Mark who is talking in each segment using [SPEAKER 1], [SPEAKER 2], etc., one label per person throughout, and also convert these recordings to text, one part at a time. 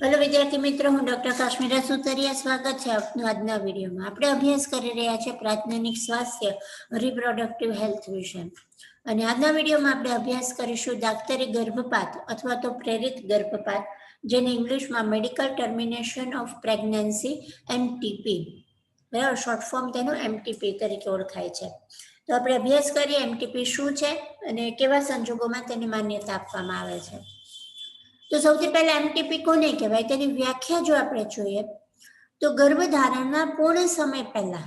[SPEAKER 1] Hello વિદ્યાર્થી મિત્રો, હું ડોક્ટર કાશ્મીરા સુતરિયા, સ્વાગત છે આપનું આજના વિડીયોમાં. આપણે અભ્યાસ કરી રહ્યા છે પ્રાથમિક સ્વાસ્થ્ય રિપ્રોડક્ટિવ હેલ્થ વિશે. અને આજના વિડીયોમાં આપણે અભ્યાસ કરીશું દાક્તરી ગર્ભપાત અથવા તો પ્રેરિત ગર્ભપાત, જેને ઇંગ્લિશમાં medical termination of pregnancy MTP બરાબર? શોર્ટ ફોર્મ તેનું એમટીપી તરીકે ઓળખાય છે. તો આપણે અભ્યાસ કરીએ એમટીપી શું છે અને કેવા સંજોગોમાં તેની માન્યતા આપવામાં આવે છે. તો સૌથી પહેલા એમટીપી કોને કહેવાય? તેની વ્યાખ્યા જો આપણે જોઈએ, તો ગર્ભધારણના પૂર્ણ સમય પહેલા.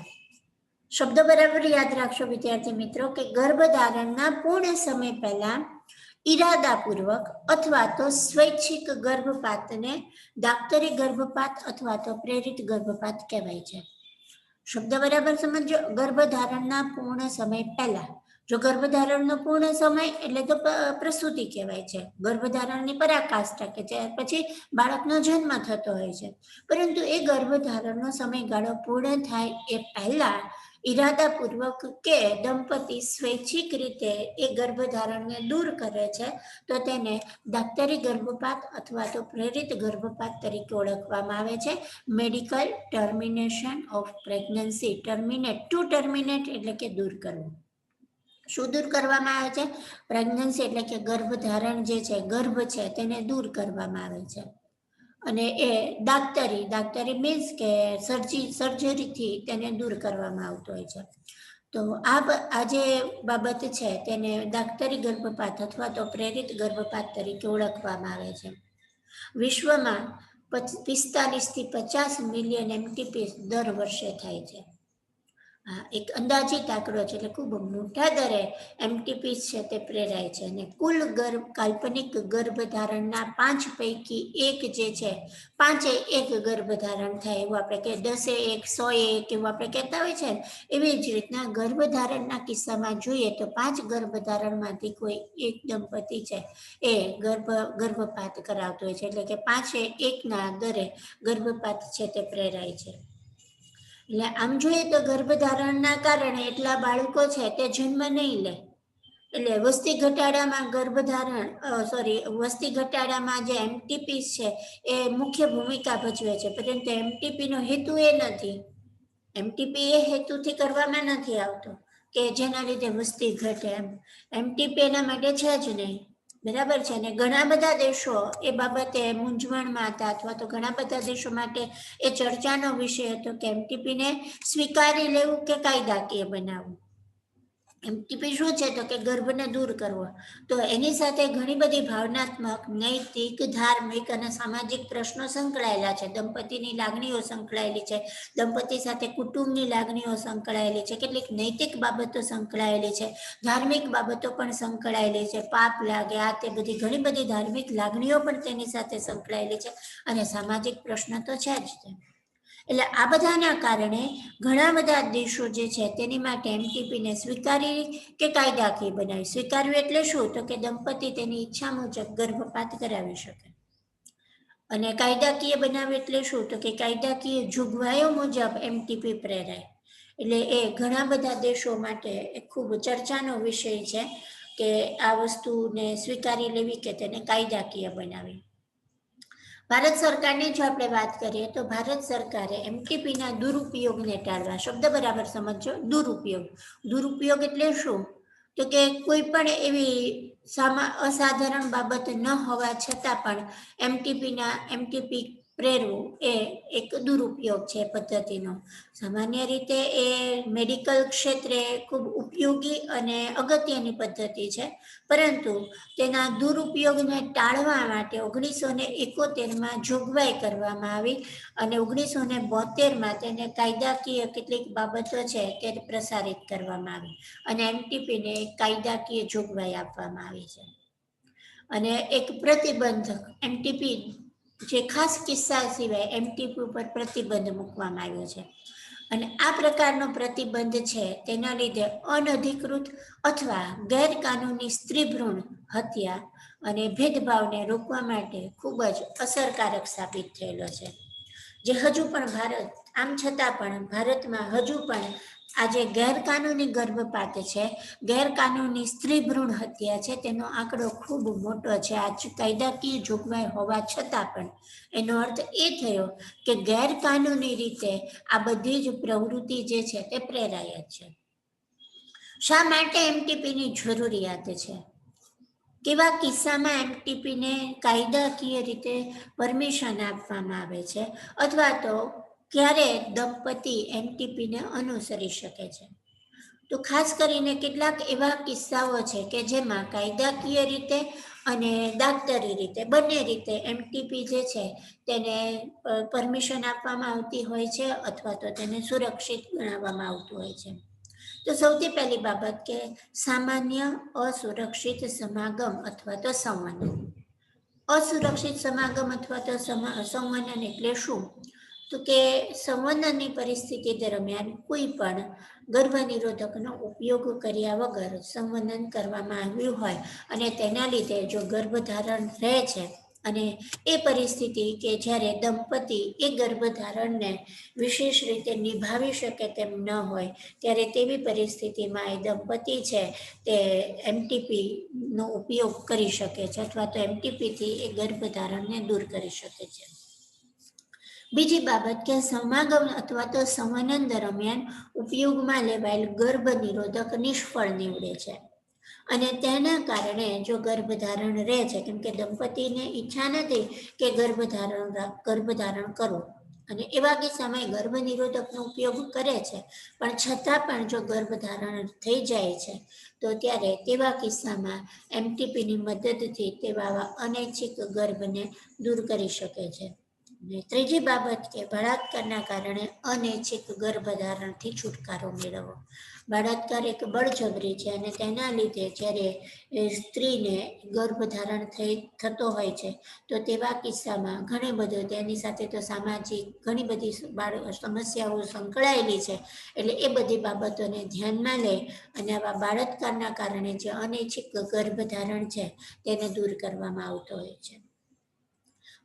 [SPEAKER 1] શબ્દ બરાબર યાદ રાખશો વિદ્યાર્થી મિત્રો, કે ગર્ભધારણના પૂર્ણ સમય પહેલા ઈરાદાપૂર્વક અથવા તો સ્વૈચ્છિક ગર્ભપાતને દાક્તરી ગર્ભપાત અથવા તો પ્રેરિત ગર્ભપાત કહેવાય છે. શબ્દ બરાબર સમજો ગર્ભધારણના પૂર્ણ સમય પહેલા. જો ગર્ભધારણનો પૂર્ણ સમય એટલે તો પ્રસૂતિ કહેવાય છે. ગર્ભધારણની પરાકાષ્ઠા કે ત્યાર પછી બાળકનો જન્મ થતો હોય છે. પરંતુ એ ગર્ભધારણનો સમયગાળો પૂર્ણ થાય એ પહેલા ઈરાદાપૂર્વક કે દંપતી સ્વૈચ્છિક રીતે એ ગર્ભધારણને દૂર કરે છે, તો તેને દાક્તરી ગર્ભપાત અથવા તો પ્રેરિત ગર્ભપાત તરીકે ઓળખવામાં આવે છે. Medical termination of pregnancy terminate to terminate એટલે કે દૂર કરવું. શું દૂર કરવામાં આવે છે. પ્રેગ્નન્સી એટલે કે ગર્ભધારણ જે છે, ગર્ભ છે, તેને દૂર કરવામાં આવે છે. અને એ દાક્તરી દાક્તરી મીન્સ કે સર્જી સર્જરીથી તેને દૂર કરવામાં આવતો હોય છે. તો આ આ જે બાબત છે, તેને દાક્તરી ગર્ભપાત અથવા તો પ્રેરિત ગર્ભપાત તરીકે ઓળખવામાં આવે છે. વિશ્વમાં પિસ્તાલીસથી પચાસ મિલિયન એમટીપી દર વર્ષે થાય છે. એક અંદાજિત આંકડો છે, એટલે ખૂબ મોટા દરે એમટીપી છે તે પ્રેરાય છે. અને કુલ ગર્ભ, કાલ્પનિક ગર્ભધારણના પાંચ પૈકી એક જે છે, પાંચે એક ગર્ભધારણ થાય એવું આપણે કે દસે એક સો એક એવું આપણે કહેતા હોય છે એવી જ રીતના ગર્ભધારણના કિસ્સામાં જોઈએ તો પાંચ ગર્ભધારણમાંથી કોઈ એક દંપતિ છે એ ગર્ભ, ગર્ભપાત કરાવતો હોય છે. એટલે કે પાંચે એકના દરે ગર્ભપાત છે તે પ્રેરાય છે. એટલે આમ જોઈએ તો ગર્ભધારણના કારણે એટલા બાળકો છે તે જન્મ નહીં લે. એટલે વસ્તી ઘટાડામાં ગર્ભધારણ સોરી વસ્તી ઘટાડામાં જે એમટીપી છે એ મુખ્ય ભૂમિકા ભજવે છે. પરંતુ એમટીપીનો હેતુ એ નથી. એમટીપી એ હેતુથી કરવામાં નથી આવતો કે જેના લીધે વસ્તી ઘટે એમ. એમટીપી એના માટે છે જ નહીં. બરાબર છે. અને ઘણા બધા દેશો એ બાબતે મૂંઝવણમાં હતા અથવા તો ઘણા બધા દેશો માટે એ ચર્ચાનો વિષય હતો કે એમટીપીને સ્વીકારી લેવું કે કાયદાકીય બનાવવું? એમટીપી છે તો કે ગર્ભને દૂર કરવો. તો એની સાથે ઘણી બધી ભાવનાત્મક, નૈતિક, ધાર્મિક અને સામાજિક પ્રશ્નો સંકળાયેલા છે. દંપતીની લાગણીઓ સંકળાયેલી છે. દંપતી સાથે કુટુંબની લાગણીઓ સંકળાયેલી છે. કેટલીક નૈતિક બાબતો સંકળાયેલી છે. ધાર્મિક બાબતો પણ સંકળાયેલી છે. પાપ લાગે, આ તે બધી ઘણી બધી ધાર્મિક લાગણીઓ પણ તેની સાથે સંકળાયેલી છે. અને સામાજિક પ્રશ્ન તો છે જ તે. એટલે આ બધાના કારણે ઘણા બધા દેશો જે છે તેની માટે એમટીપીને સ્વીકારી કે કાયદાકીય બનાવી. સ્વીકારવી એટલે શું? તો કે દંપતી તેની ઈચ્છા મુજબ ગર્ભપાત કરાવી શકે. અને કાયદાકીય બનાવે એટલે શું? તો કે કાયદાકીય જોગવાઈઓ મુજબ એમટીપી પ્રેરાય. એટલે એ ઘણા બધા દેશો માટે ખૂબ ચર્ચાનો વિષય છે કે આ વસ્તુને સ્વીકારી લેવી કે તેને કાયદાકીય બનાવી. ભારત સરકારની જો આપણે વાત કરીએ તો ભારત સરકારે એમટીપીના દુરુપયોગને ટાળવા, શબ્દ બરાબર સમજો દુરુપયોગ. દુરુપયોગ એટલે શું? તો કે કોઈ પણ એવી અસાધારણ બાબત ન હોવા છતાં પણ એમટીપીના એમટીપી પ્રેરવું એ એક દુરુપયોગ છે પદ્ધતિનો. સામાન્ય રીતે એ મેડિકલ ક્ષેત્રે ખૂબ ઉપયોગી અને અગત્યની પદ્ધતિ છે. પરંતુ તેના દુરુપયોગને ટાળવા માટે ઓગણીસો ને એકોતેરમાં જોગવાઈ કરવામાં આવી અને ઓગણીસો ને બોતેરમાં તેને કાયદાકીય કેટલીક બાબતો છે તે પ્રસારિત કરવામાં આવી અને એમટીપીને કાયદાકીય જોગવાઈ આપવામાં આવી છે. અને એક પ્રતિબંધક એમટીપી જે ખાસ કિસ્સા સિવાય એમટીપી ઉપર પ્રતિબંધ મૂકવામાં આવ્યો છે. અને આ પ્રકારનો પ્રતિબંધ છે તેના લીધે અનધિકૃત અથવા ગેરકાનૂની સ્ત્રી ભ્રૂણ હત્યા અને ભેદભાવને રોકવા માટે ખૂબ જ અસરકારક સાબિત થયેલો છે. જે હજુ પણ ભારત, આમ છતાં પણ ભારતમાં હજુ પણ આજે ગેરકાનૂની ગર્ભપાત છે. ગેરકાનૂની સ્ત્રી ભ્રૂણ હત્યા છે. તેનો આંકડો ખૂબ મોટો છે. આ કાયદાકીય જોગવાઈ હોવા છતાં પણ એનો અર્થ એ થયો કે ગેરકાનૂની રીતે આ બધી જ પ્રવૃત્તિ જે છે તે પ્રેરાય છે. શા માટે એમટીપીની જરૂરિયાત છે? કેવા કિસ્સામાં એમટીપીને કાયદાકીય રીતે પરમિશન આપવામાં આવે છે અથવા તો ક્યારે દંપતી એમટીપીને અનુસરી શકે છે? તો ખાસ કરીને કેટલાક એવા કિસ્સાઓ છે કે જેમાં કાયદાકીય રીતે અને દાક્તરી રીતે બંને રીતે એમટીપી જે છે તેને પરમિશન આપવામાં આવતી હોય છે અથવા તો તેને સુરક્ષિત ગણાવવામાં આવતું હોય છે. તો સૌથી પહેલી બાબત કે સામાન્ય અસુરક્ષિત સમાગમ અથવા તો સંવનન. અસુરક્ષિત સમાગમ અથવા તો સંવનન એટલે શું? તો કે સંવનનની પરિસ્થિતિ દરમિયાન કોઈ પણ ગર્ભ નિરોધકનો ઉપયોગ કર્યા વગર સંવનન કરવામાં આવ્યું હોય અને તેના લીધે જો ગર્ભધારણ રહે છે અને એ પરિસ્થિતિ કે જ્યારે દંપતી એ ગર્ભધારણને વિશેષ રીતે નિભાવી શકે તેમ ન હોય, ત્યારે તેવી પરિસ્થિતિમાં એ દંપતી છે તે એમટીપીનો ઉપયોગ કરી શકે છે અથવા તો એમટીપીથી એ ગર્ભધારણને દૂર કરી શકે છે. બીજી બાબત કે સમાગમ અથવા તો સંવનન દરમિયાન ઉપયોગમાં લેવાયેલ ગર્ભ નિરોધક નિષ્ફળ નીવડે છે. અને તેના કારણે જો ગર્ભધારણ રહે છે, કેમ કે દંપતીને ઈચ્છા નથી કે ગર્ભધારણ ગર્ભધારણ કરવું અને એવા કિસ્સામાં ગર્ભ નિરોધકનો ઉપયોગ કરે છે. પણ છતાં પણ જો ગર્ભધારણ થઈ જાય છે, તો ત્યારે તેવા કિસ્સામાં એમટીપીની મદદથી તેવા અનૈચ્છિક ગર્ભને દૂર કરી શકે છે. ને ત્રીજી બાબત કે બળાત્કારના કારણે અનૈચ્છિક ગર્ભધારણથી છુટકારો મેળવવો બળાત્કાર એક બળજબરી છે અને તેના લીધે જ્યારે સ્ત્રીને ગર્ભધારણ થઈ થતો હોય છે, તો તેવા કિસ્સામાં ઘણી બધું તેની સાથે તો સામાજિક ઘણી બધી સમસ્યાઓ સંકળાયેલી છે, એટલે એ બધી બાબતોને ધ્યાનમાં લે અને આવા બાળાત્કારના કારણે જે અનૈચ્છિક ગર્ભધારણ છે, તેને દૂર કરવામાં આવતો હોય છે.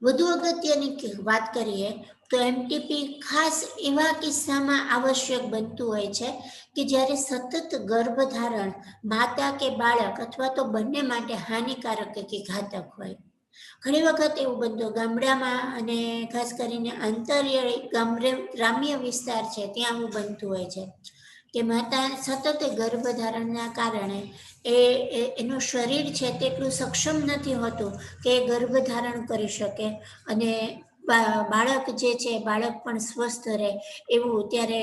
[SPEAKER 1] વધુ અગત્યની વાત કરીએ તો એમટીપી ખાસ એવા કિસ્સામાં આવશ્યક બનતું હોય છે કે જ્યારે સતત ગર્ભધારણ માતા કે બાળક અથવા તો બંને માટે હાનિકારક કે ઘાતક હોય. ઘણી વખત એવું બનતું ગામડામાં અને ખાસ કરીને આંતરિય ગામડે ગ્રામ્ય વિસ્તાર છે, ત્યાં આવું બનતું હોય છે. કે માતા સતત ગર્ભધારણના કારણે એ એનું શરીર છે તેટલું સક્ષમ નથી હોતું કે ગર્ભધારણ કરી શકે. અને બાળક જે છે, બાળક પણ સ્વસ્થ રહે એવું ત્યારે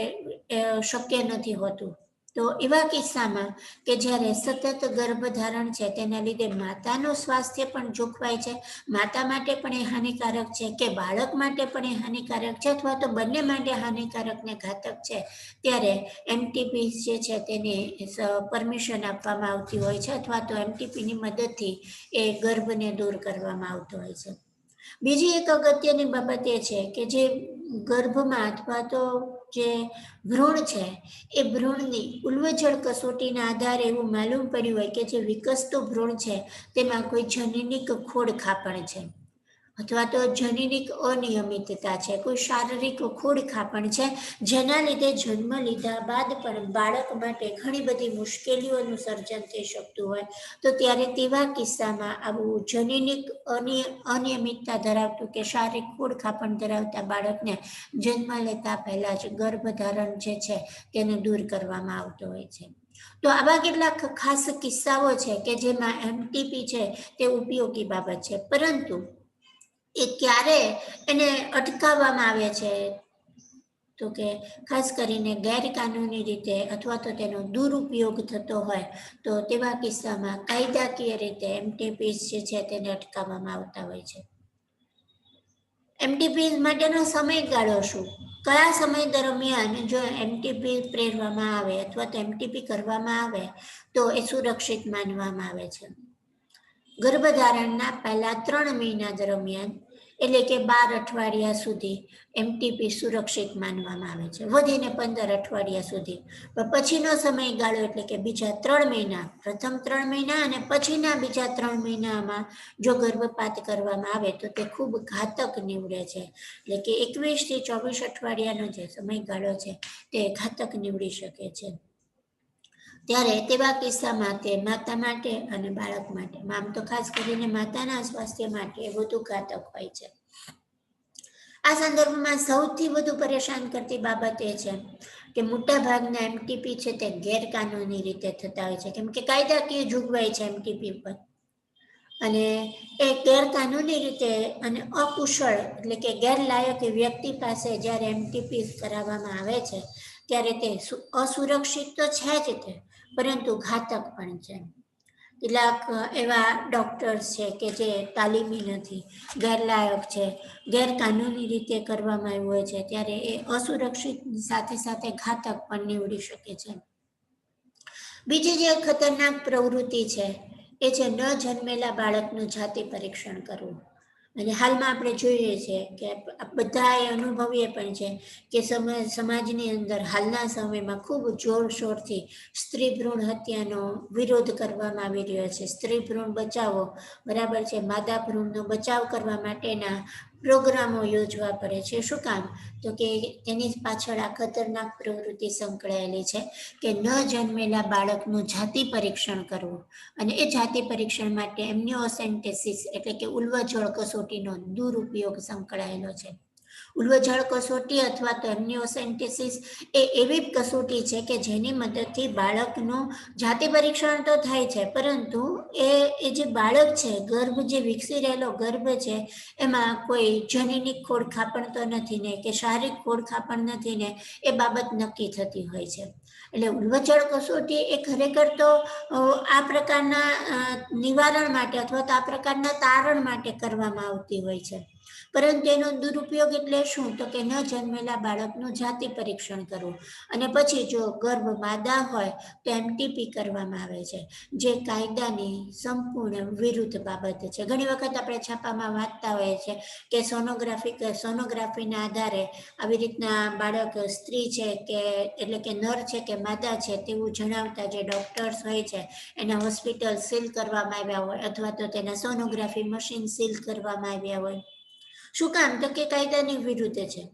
[SPEAKER 1] શક્ય નથી હોતું. તો એવા કિસ્સામાં કે જ્યારે સતત ગર્ભધારણ છે, તેના લીધે માતાનું સ્વાસ્થ્ય પણ જોખવાય છે. માતા માટે પણ એ હાનિકારક છે કે બાળક માટે પણ એ હાનિકારક છે અથવા તો બંને માટે હાનિકારક ને ઘાતક છે. ત્યારે એમટીપી જે છે તેને પરમિશન આપવામાં આવતી હોય છે અથવા તો એમટીપીની મદદથી એ ગર્ભને દૂર કરવામાં આવતો હોય છે. બીજી એક અગત્યની બાબત એ છે કે જે ગર્ભમાં અથવા તો જે ભ્રૂણ છે, એ ભ્રૂણની ઉલ્વજળ કસોટીના આધારે એવું માલુમ પડ્યું હોય કે જે વિકસતું ભ્રૂણ છે, તેમાં કોઈ જનનિક ખોડ ખાપણ છે. અથવા તો જનીનિક અનિયમિતતા છે, કોઈ શારીરિક ખોડખાપણ છે, જેના લીધે જન્મ લીધા બાદ પણ બાળક માટે ઘણી બધી મુશ્કેલીઓનું સર્જન થઈ શકતું હોય. તો ત્યારે તેવા કિસ્સામાં આવું જનીનિક અનિયમિતતા ધરાવતું કે શારીરિક ખોડખાપણ ધરાવતા બાળકને જન્મ લેતા પહેલાં જ ગર્ભધારણ જે છે તેને દૂર કરવામાં આવતો હોય છે. તો આવા કેટલાક ખાસ કિસ્સાઓ છે કે જેમાં એમટીપી છે તે ઉપયોગી બાબત છે. પરંતુ એ ક્યારે એને અટકાવવામાં આવે છે? તો કે ખાસ કરીને ગેરકાનૂની રીતે અથવા તો તેનો દુરુપયોગ થતો હોય, તો તેવા કિસ્સામાં કાયદાકીય રીતે એમટીપીસ જે છે તેને અટકાવવામાં આવતા હોય છે. એમટીપીસ માટેનો સમયગાળો શું? કયા સમય દરમિયાન જો એમટીપી પ્રેરવામાં આવે અથવા તો એમટીપી કરવામાં આવે, તો એ સુરક્ષિત માનવામાં આવે છે. ગર્ભધારણના પહેલા ત્રણ મહિના દરમિયાન એટલે કે બાર અઠવાડિયા સુધી એમટીપી સુરક્ષિત માનવામાં આવે છે. વધીને પંદર અઠવાડિયા સુધી. પછીનો સમયગાળો એટલે કે બીજા ત્રણ મહિના, પ્રથમ ત્રણ મહિના અને પછીના બીજા ત્રણ મહિનામાં જો ગર્ભપાત કરવામાં આવે તો તે ખૂબ ઘાતક નીવડે છે. એટલે કે એકવીસથી ચોવીસ અઠવાડિયાનો જે સમયગાળો છે તે ઘાતક નીવડી શકે છે. ત્યારે તેવા કિસ્સામાં તે માતા માટે અને બાળક માટે, આમ તો ખાસ કરીને માતાના સ્વાસ્થ્ય માટે વધુ ઘાતક હોય છે. આ સંદર્ભમાં સૌથી વધુ પરેશાન કરતી બાબત એ છે કે મોટા ભાગના એમટીપી છે તે ગેરકાનૂની રીતે થતા હોય છે. કેમ કે કાયદાકીય જોગવાઈ છે એમટીપી પર અને એ ગેરકાનૂની રીતે અને અકુશળ એટલે કે ગેરલાયક વ્યક્તિ પાસે જ્યારે એમટીપી કરાવવામાં આવે છે, ત્યારે તે અસુરક્ષિત તો છે જ તે પરંતુ ઘાતક પણ છે. કેટલાક એવા ડોક્ટર્સ છે કે જે તાલીમી નથી, ગેરલાયક છે. ગેરકાનૂની રીતે કરવામાં આવ્યું હોય છે, ત્યારે એ અસુરક્ષિત સાથે સાથે ઘાતક પણ નીવડી શકે છે. બીજી જે ખતરનાક પ્રવૃત્તિ છે, એ છે ન જન્મેલા બાળકનું જાતિ પરીક્ષણ કરવું. અને હાલમાં આપણે જોઈએ છીએ કે બધા એ અનુભવીએ પણ છે કે સમાજની અંદર હાલના સમયમાં ખૂબ જોરશોરથી સ્ત્રી ભ્રૂણ હત્યાનો વિરોધ કરવામાં આવી રહ્યો છે. સ્ત્રી ભ્રૂણ બચાવો, બરાબર છે? માદા ભ્રૂણનો બચાવ કરવા માટેના પ્રોગ્રામો યોજવા પડે છે. શું કામ? તો કે તેની પાછળ આ ખતરનાક પ્રવૃત્તિ સંકળાયેલી છે કે ન જન્મેલા બાળકનું જાતિ પરીક્ષણ કરવું અને એ જાતિ પરીક્ષણ માટે એમનિયોસેન્ટેસિસ એટલે કે ઉલ્વજળ કસોટીનો દુરુપયોગ સંકળાયેલો છે. ઉલ્વજળ કસોટી અથવા તો એમનિયોસેન્ટેસિસ એ એવી કસોટી છે કે જેની મદદથી બાળકનું જાતિ પરીક્ષણ તો થાય છે, પરંતુ એ એ જે બાળક છે, ગર્ભ જે વિકસી રહેલો ગર્ભ છે, એમાં કોઈ જનીનિક ખોડખાપણ તો નથી ને કે શારીરિક ખોડખાપણ નથી ને એ બાબત નક્કી થતી હોય છે. એટલે ઉલ્વચળ કસોટી એ ખરેખર તો આ પ્રકારના નિવારણ માટે અથવા તો આ પ્રકારના તારણ માટે કરવામાં આવતી હોય છે. પરંતુ એનો દુરુપયોગ એટલે શું? તો કે ન જન્મેલા બાળકનું જાતિ પરીક્ષણ કરવું. અને પછી જો ગર્ભ માદા હોય, તો એમટીપી કરવામાં આવે છે, જે કાયદાની સંપૂર્ણ વિરુદ્ધ બાબત છે. ઘણી વખત આપણે છાપામાં વાંચતા હોઈએ છીએ કે સોનોગ્રાફી સોનોગ્રાફીના આધારે આવી રીતના બાળક સ્ત્રી છે કે, એટલે કે નર છે કે માદા છે તેવું જણાવતા જે ડૉક્ટર્સ હોય છે, એના હોસ્પિટલ સીલ કરવામાં આવ્યા હોય અથવા તો તેના સોનોગ્રાફી મશીન સીલ કરવામાં આવ્યા હોય. શું કામ? તો કે કાયદાની વિરુદ્ધ છે.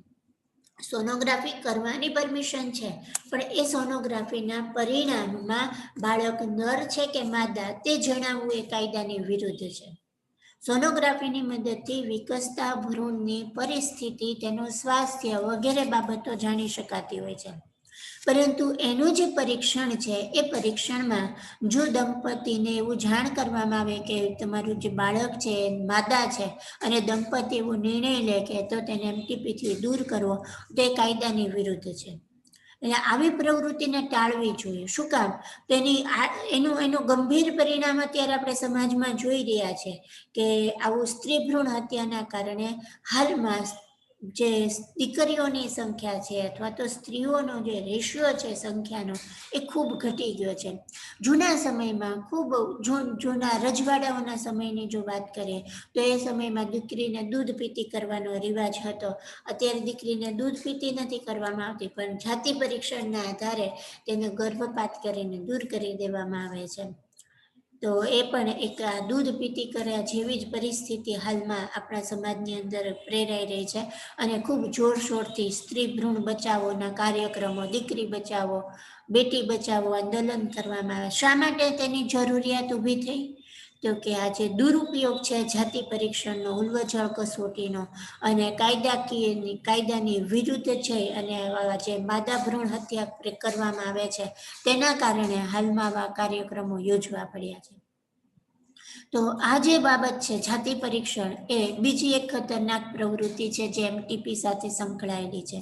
[SPEAKER 1] સોનોગ્રાફી કરવાની પરમિશન છે. પણ એ સોનોગ્રાફીના પરિણામમાં બાળક નર છે કે માદા તે જણાવવું એ કાયદાની વિરુદ્ધ છે. સોનોગ્રાફીની મદદથી વિકસતા ભ્રૂણની પરિસ્થિતિ, તેનું સ્વાસ્થ્ય વગેરે બાબતો જાણી શકાતી હોય છે. પરંતુ એનું જે પરીક્ષણ છે, એ પરીક્ષણમાં જો દંપતીને એવું જાણ કરવામાં આવે કે તમારું જે બાળક છે, માદા છે અને દંપતી એવો નિર્ણય લે કે તો તેને એમટીપીથી દૂર કરવો, તે કાયદાની વિરુદ્ધ છે. એટલે આવી પ્રવૃત્તિને ટાળવી જોઈએ. શું કામ? તો એની એનું એનું ગંભીર પરિણામ અત્યારે આપણે સમાજમાં જોઈ રહ્યા છે કે આવું સ્ત્રી ભ્રૂણ હત્યાના કારણે હાલમાં જે દીકરીઓની સંખ્યા છે અથવા તો સ્ત્રીઓનો જે રેશિયો છે સંખ્યાનો, એ ખૂબ ઘટી ગયો છે. જૂના સમયમાં ખૂબ જૂના રજવાડાઓના સમયની જો વાત કરીએ, તો એ સમયમાં દીકરીને દૂધ પીતી કરવાનો રિવાજ હતો. અત્યારે દીકરીને દૂધ પીતી નથી કરવામાં આવતી, પણ જાતિ પરીક્ષણના આધારે તેને ગર્ભપાત કરીને દૂર કરી દેવામાં આવે છે. તો એ પણ એક દૂધ પીતી કર્યા જેવી જ પરિસ્થિતિ હાલમાં આપણા સમાજની અંદર પ્રેરાઈ રહી છે. અને ખૂબ જોરશોરથી સ્ત્રી ભ્રૂણ બચાવોના કાર્યક્રમો, દીકરી બચાવો, બેટી બચાવો, આંદોલન કરવામાં આવે. શા માટે તેની જરૂરિયાત ઊભી થઈ? તો કે આ જે દુરુપયોગ છે જાતિ પરીક્ષણનો, ઉલ્વજળ કસોટીનો અને કાયદાકીયની, કાયદાની વિરુદ્ધ છે અને જે માદા ભ્રૂણ હત્યા કરવામાં આવે છે, તેના કારણે હાલમાં આવા કાર્યક્રમો યોજવા પડ્યા છે. તો આ જે બાબત છે જાતિ પરીક્ષણ એ બીજી એક ખતરનાક પ્રવૃત્તિ છે જે એમટીપી સાથે સંકળાયેલી છે.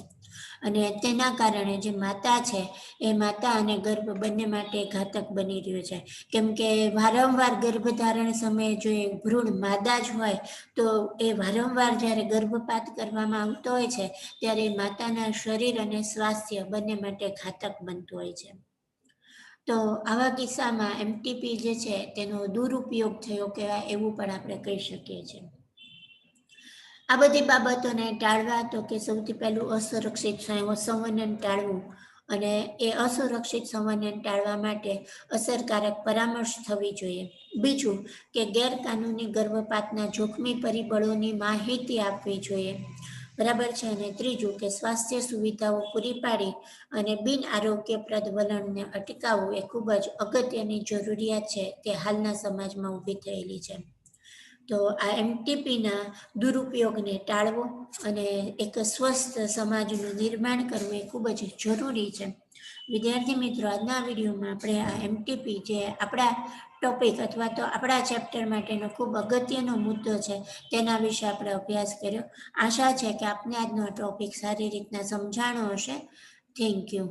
[SPEAKER 1] અને તેના કારણે જે માતા છે, એ માતા અને ગર્ભ બંને માટે ઘાતક બની રહ્યું છે. કેમ કે વારંવાર ગર્ભધારણ સમયે જો એ ભ્રૂણ માદા જ હોય, તો એ વારંવાર જ્યારે ગર્ભપાત કરવામાં આવતો હોય છે, ત્યારે માતાના શરીર અને સ્વાસ્થ્ય બંને માટે ઘાતક બનતું હોય છે. તો આવા કિસ્સામાં એમટીપી જે છે, તેનો દુરુપયોગ થયો કહેવાય એવું પણ આપણે કહી શકીએ છીએ. આ બધી બાબતોને ટાળવા તો કે સૌથી પહેલું અસુરક્ષિત સંવનન ટાળવું અને એ અસુરક્ષિત સંવનન ટાળવા માટે અસરકારક પરામર્શ થવી જોઈએ. બીજું કે ગેરકાનૂની ગર્ભપાતના જોખમી પરિબળોની માહિતી આપવી જોઈએ. બરાબર છે? અને ત્રીજું કે સ્વાસ્થ્ય સુવિધાઓ પૂરી પાડી અને બિન આરોગ્યપ્રદ વલણને અટકાવવું એ ખૂબ જ અગત્યની જરૂરિયાત છે તે હાલના સમાજમાં ઊભી થયેલી છે. તો આ એમટીપીના દુરુપયોગને ટાળવો અને એક સ્વસ્થ સમાજનું નિર્માણ કરવું એ ખૂબ જ જરૂરી છે. વિદ્યાર્થી મિત્રો, આજના વિડીયોમાં આપણે આ એમટીપી જે આપણા ટોપિક અથવા તો આપણા ચેપ્ટર માટેનો ખૂબ અગત્યનો મુદ્દો છે તેના વિશે આપણે અભ્યાસ કર્યો. આશા છે કે આપને આજનો ટોપિક સારી રીતના સમજાણો હશે. Thank you.